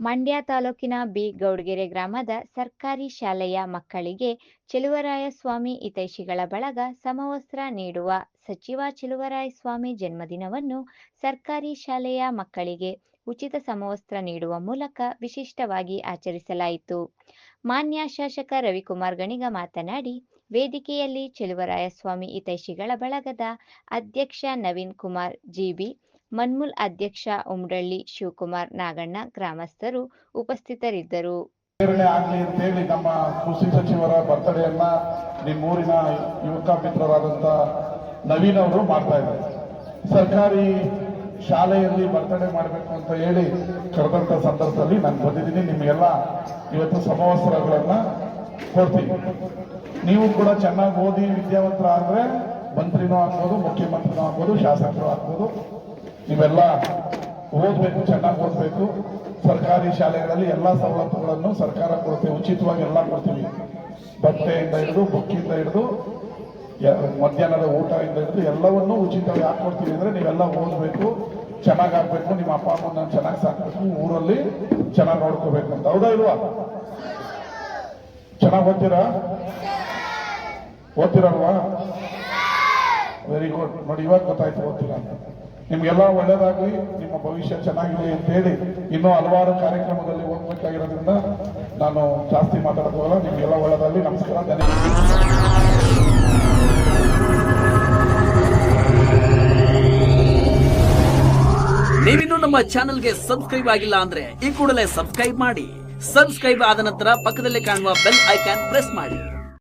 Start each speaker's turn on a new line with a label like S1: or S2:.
S1: ಮಂಡ್ಯ ತಾಲೂಕಿನ ಬಿ ಗೌಡ್ಗೆರೆ ಗ್ರಾಮದ ಸರ್ಕಾರಿ ಶಾಲೆಯ ಮಕ್ಕಳಿಗೆ ಚೆಲುವರಾಯಸ್ವಾಮಿ ಹಿತೈಷಿಗಳ ಬಳಗ ಸಮವಸ್ತ್ರ ನೀಡುವ ಸಚಿವ ಚೆಲುವರಾಯಸ್ವಾಮಿ ಜನ್ಮದಿನವನ್ನು ಸರ್ಕಾರಿ ಶಾಲೆಯ ಮಕ್ಕಳಿಗೆ ಉಚಿತ ಸಮವಸ್ತ್ರ ನೀಡುವ ಮೂಲಕ ವಿಶಿಷ್ಟವಾಗಿ ಆಚರಿಸಲಾಯಿತು. ಮಾನ್ಯ ಶಾಸಕ ರವಿಕುಮಾರ್ ಗಣಿಗ ಮಾತನಾಡಿ, ವೇದಿಕೆಯಲ್ಲಿ ಚೆಲುವರಾಯಸ್ವಾಮಿ ಹಿತೈಷಿಗಳ ಬಳಗದ ಅಧ್ಯಕ್ಷ ನವೀನ್ ಕುಮಾರ್ ಜಿಬಿ ಮನ್ಮೂಲ್ ಅಧ್ಯಕ್ಷ ಉಮ್ರಳ್ಳಿ ಶಿವಕುಮಾರ್ ನಾಗಣ್ಣ ಗ್ರಾಮಸ್ಥರು ಉಪಸ್ಥಿತರಿದ್ದರು.
S2: ಆಗಲಿ ಅಂತೇಳಿ ನಮ್ಮ ಕೃಷಿ ಸಚಿವರ ಬರ್ತಡೆಯನ್ನ ನಿಮ್ಮೂರಿನ ಯುವಕ ಮಿತ್ರರಾದಂಥ ನವೀನ್ ಅವರು ಮಾಡ್ತಾ ಇದ್ದಾರೆ. ಸರ್ಕಾರಿ ಶಾಲೆಯಲ್ಲಿ ಬರ್ತಡೆ ಮಾಡಬೇಕು ಅಂತ ಹೇಳಿ ಕರೆದಂಥ ಸಂದರ್ಭದಲ್ಲಿ ನಾನು ಬಂದಿದ್ದೀನಿ. ನಿಮಗೆಲ್ಲ ಇವತ್ತು ಸಮವಸ್ತ್ರಗಳನ್ನ ಕೊಡ್ತೀನಿ. ನೀವು ಕೂಡ ಚೆನ್ನಾಗಿ ಓದಿ ವಿದ್ಯಾವಂತರ ಆದ್ರೆ ಮಂತ್ರಿನೂ ಆಗ್ಬೋದು, ಮುಖ್ಯಮಂತ್ರಿನೂ ಆಗ್ಬೋದು, ಶಾಸಕರು ಆಗ್ಬೋದು. ನೀವೆಲ್ಲ ಓದಬೇಕು, ಚೆನ್ನಾಗಿ ಓದಬೇಕು. ಸರ್ಕಾರಿ ಶಾಲೆಗಳಲ್ಲಿ ಎಲ್ಲ ಸವಲತ್ತುಗಳನ್ನು ಸರ್ಕಾರ ಕೊಡುತ್ತೆ. ಉಚಿತವಾಗಿ ಎಲ್ಲ ಕೊಡ್ತೀವಿ. ಬಟ್ಟೆಯಿಂದ ಹಿಡಿದು, ಬುಕ್ಕಿಂದ ಹಿಡಿದು ಮಧ್ಯಾಹ್ನದ ಊಟದಿಂದ ಹಿಡಿದು ಎಲ್ಲವನ್ನೂ ಉಚಿತವಾಗಿ ಯಾಕೆ ಕೊಡ್ತೀವಿ ಅಂದ್ರೆ ನೀವೆಲ್ಲ ಓದಬೇಕು, ಚೆನ್ನಾಗಿ ಆಗ್ಬೇಕು ನಿಮ್ಮ ಅಪ್ಪ ಅಮ್ಮನ ಚೆನ್ನಾಗಿ ಸಾಕಬೇಕು. ಊರಲ್ಲಿ ಚೆನ್ನಾಗಿ ನೋಡ್ಕೋಬೇಕು ಅಂತ. ಹೌದಾ ಇಲ್ವಾ? ಚೆನ್ನಾಗಿ ಓದ್ತೀರಾ? ಓದ್ತಿರಲ್ವಾ? ವೆರಿ ಗುಡ್ ನೋಡಿ, ಇವಾಗ ಗೊತ್ತಾಯ್ತು ಓದ್ತೀರಾ ಅಂತ. ನಿಮ್ಗೆಲ್ಲ ಒಳ್ಳೇದಾಗ್ಲಿ, ನಿಮ್ಮ ಭವಿಷ್ಯ ಚೆನ್ನಾಗಿರಲಿ ಅಂತ ಹೇಳಿ ಇನ್ನೂ ಹಲವಾರು ಕಾರ್ಯಕ್ರಮದಲ್ಲಿ ಹೋಗ್ಬೇಕಾಗಿರೋದ್ರಿಂದ ನಾನು ಜಾಸ್ತಿ ಮಾತಾಡೋದಲ್ಲ ನಿಮ್ಗೆಲ್ಲ ಒಳ್ಳೇದಾಗ್ಲಿ. ನಮಸ್ಕಾರ.
S3: ನೀವಿನ್ನೂ ನಮ್ಮ ಚಾನೆಲ್ಗೆ ಸಬ್ಸ್ಕ್ರೈಬ್ ಆಗಿಲ್ಲ ಅಂದ್ರೆ ಈ ಕೂಡಲೇ ಸಬ್ಸ್ಕ್ರೈಬ್ ಮಾಡಿ. ಸಬ್ಸ್ಕ್ರೈಬ್ ಆದ ನಂತರ ಪಕ್ಕದಲ್ಲಿ ಕಾಣುವ ಬೆಲ್ ಐಕಾನ್ ಪ್ರೆಸ್ ಮಾಡಿ.